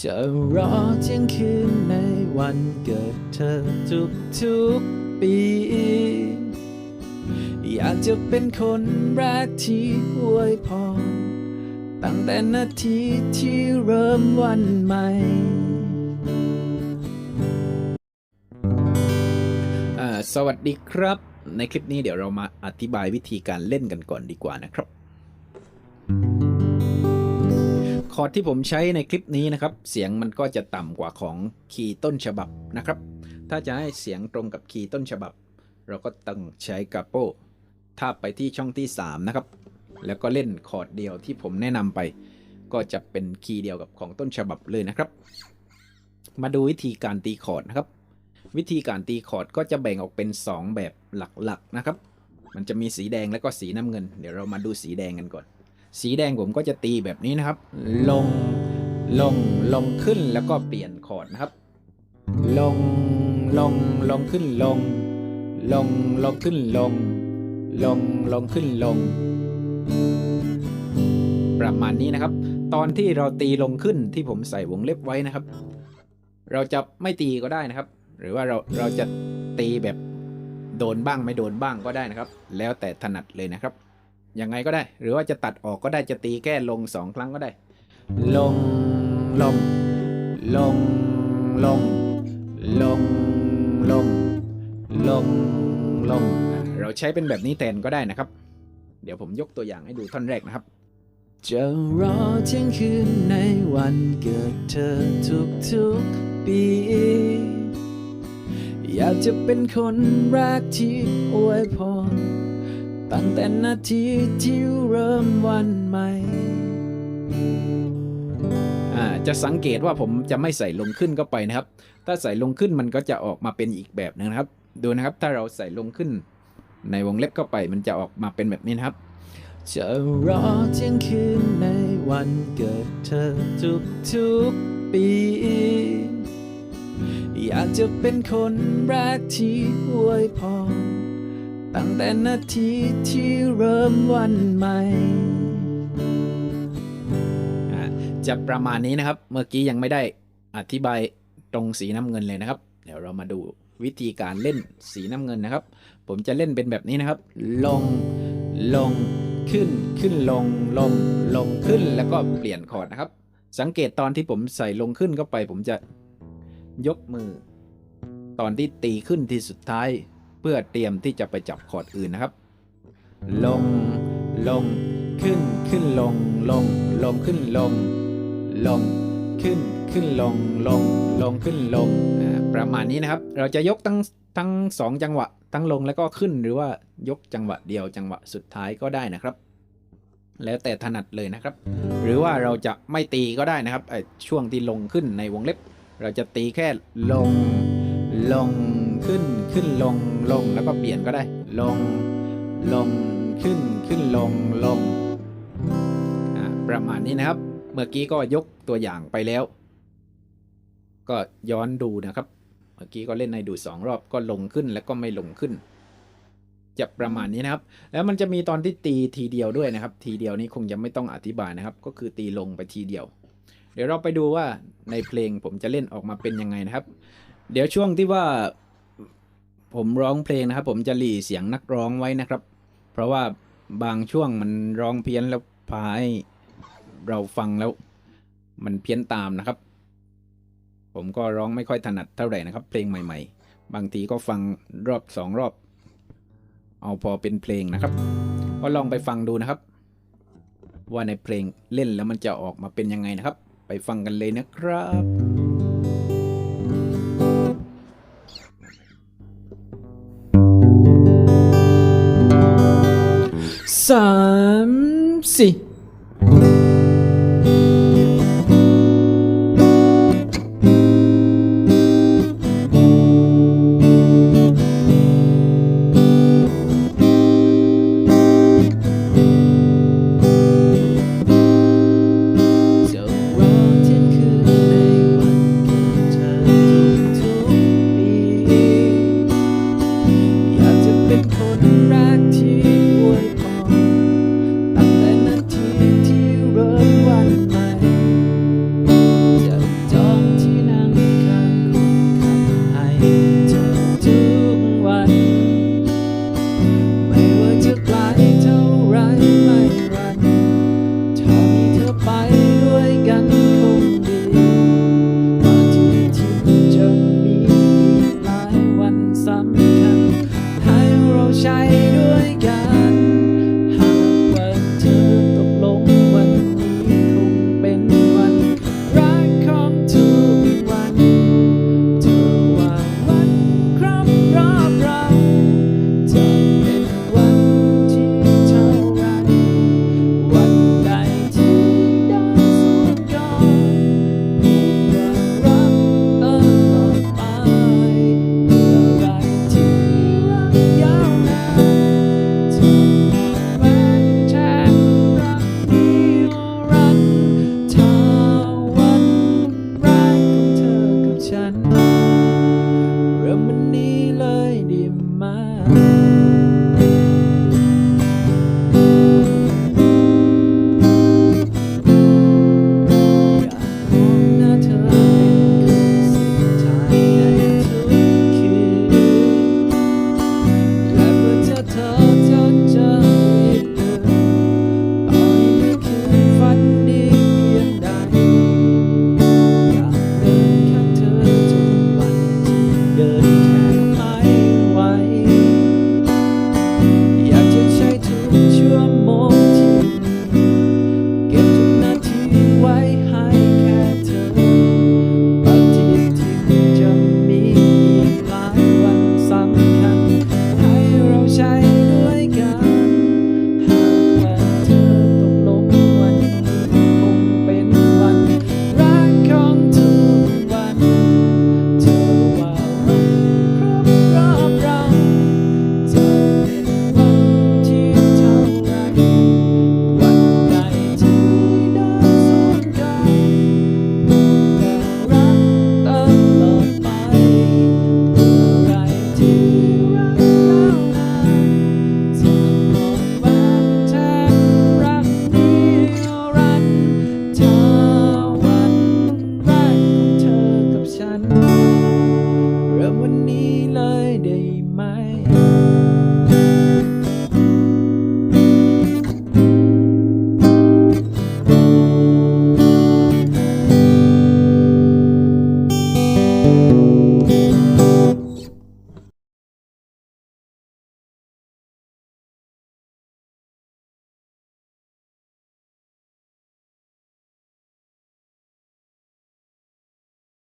จะรอเที่ยงคืนในวันเกิดเธอทุกทุกๆปี อยากจะเป็นคนแรกที่อวยพรตั้งแต่นาทีที่เริ่มวันใหม่ สวัสดีครับ ในคลิปนี้เดี๋ยวเรามาอธิบายวิธีการเล่นกันก่อนดีกว่านะครับ คอร์ดที่ผมใช้ในคลิปนี้นะครับ เสียงมันก็จะต่ำกว่าของคีย์ต้นฉบับนะครับ ถ้าจะให้เสียงตรงกับคีย์ต้นฉบับ เราก็ต้องใช้กาโปทาบไปที่ช่องที่ 3 นะครับ แล้วก็เล่นคอร์ดเดียวที่ผมแนะนำไป ก็จะเป็นคีย์เดียวกับของต้นฉบับเลยนะครับ มาดูวิธีการตีคอร์ดนะครับ วิธีการตีคอร์ดก็จะแบ่งออกเป็น 2 แบบหลักๆนะครับ มันจะมีสีแดงแล้วก็สีน้ำเงิน เดี๋ยวเรามาดูสีแดงกันก่อน สีแดงผมก็จะตีแบบนี้นะครับ ลงลงลงขึ้นแล้วก็เปลี่ยนคอร์ดนะครับ ลงลงลงขึ้นลง ลงลงขึ้นลง ลงลงขึ้นลง ประมาณนี้นะครับ ตอนที่เราตีลงขึ้นที่ผมใส่วงเล็บไว้นะครับ เราจะไม่ตีก็ได้นะครับ หรือว่าเราเราจะตีแบบโดนบ้างไม่โดนบ้างก็ได้นะครับ แล้วแต่ถนัดเลยนะครับ ยังไงก็ได้ หรือว่าจะตัดออกก็ได้จะตีแค่ลงสองครั้งก็ได้ ลงลงลงลงลงลงลงลงเราใช้เป็นแบบนี้แทนก็ได้นะครับ เดี๋ยวผมยกตัวอย่างให้ดูท่อนแรกนะครับจะรอเที่ยงคืนในวันเกิดเธอทุกๆปี อยากจะเป็นคนแรกที่อวยพร ตั้งแต่นาทีที่เริ่มวันใหม่อ่าจะสังเกตว่าผมจะไม่ใส่ลงขึ้นเข้าไปนะครับ ถ้าใส่ลงขึ้นมันก็จะออกมาเป็นอีกแบบหนึงนะครับ ดูนะครับ ถ้าเราใส่ลงขึ้น ในวงเล็บเข้าไปมันจะออกมาเป็นแบบนี้นะครับ จะรอเที่ยงคืนในวันเกิดเธอทุกทุกๆปี อยากจะเป็นคนแรกที่อวยพร ตั้งแต่นาทีที่เริ่มวันใหม่ จะประมาณนี้นะครับ เมื่อกี้ยังไม่ได้อธิบายตรงสีน้ำเงินเลยนะครับ เดี๋ยวเรามาดูวิธีการเล่นสีน้ำเงินนะครับ ผมจะเล่นเป็นแบบนี้นะครับ ลง ลง ขึ้น ขึ้น ลง ลง ลง ขึ้น แล้วก็เปลี่ยนคอร์ดนะครับ สังเกตตอนที่ผมใส่ลงขึ้นเข้าไป ผมจะยกมือ ตอนที่ตีขึ้นที่สุดท้าย เพื่อเตรียมที่จะไปจับคอร์ดอื่นนะครับ ลง ลง ขึ้น ขึ้นลง ลง ลงขึ้นลง ลง ขึ้น ขึ้นลง ลง ลงขึ้นลง ประมาณนี้นะครับ เราจะยกทั้งทั้งสองจังหวะ ทั้งลงแล้วก็ขึ้น หรือว่ายกจังหวะเดียวจังหวะสุดท้ายก็ได้นะครับ แล้วแต่ถนัดเลยนะครับ หรือว่าเราจะไม่ตีก็ได้นะครับช่วงที่ลงขึ้นในวงเล็บ เราจะตีแค่ลง ลง ขึ้นขึ้นลงลงแล้วก็เปลี่ยนก็ได้ ลงลงขึ้นขึ้นลงลงประมาณนี้นะครับ เมื่อกี้ก็ยกตัวอย่างไปแล้ว ก็ย้อนดูนะครับ เมื่อกี้ก็เล่นในดูสองรอบก็ลงขึ้นแล้วก็ไม่ลงขึ้น จะประมาณนี้นะครับ แล้วมันจะมีตอนที่ตีทีเดียวด้วยนะครับ ทีเดียวนี้คงจะไม่ต้องอธิบายนะครับ ก็คือตีลงไปทีเดียว เดี๋ยวเราไปดูว่าในเพลงผมจะเล่นออกมาเป็นยังไงนะครับ เดี๋ยวช่วงที่ว่า ผมร้องเพลงนะครับ ผมจะหลีเสียงนักร้องไว้นะครับ เพราะว่าบางช่วงมันร้องเพี้ยนแล้วพาให้เราฟังแล้ว มันเพี้ยนตามนะครับ ผมก็ร้องไม่ค่อยถนัดเท่าไหร่นะครับ เพลงใหม่ ๆ บางทีก็ฟังรอบสองรอบ เอาพอเป็นเพลงนะครับ ก็ลองไปฟังดูนะครับ ว่าในเพลงเล่นแล้วมันจะออกมาเป็นยังไงนะครับ ไปฟังกันเลยนะครับ 三四。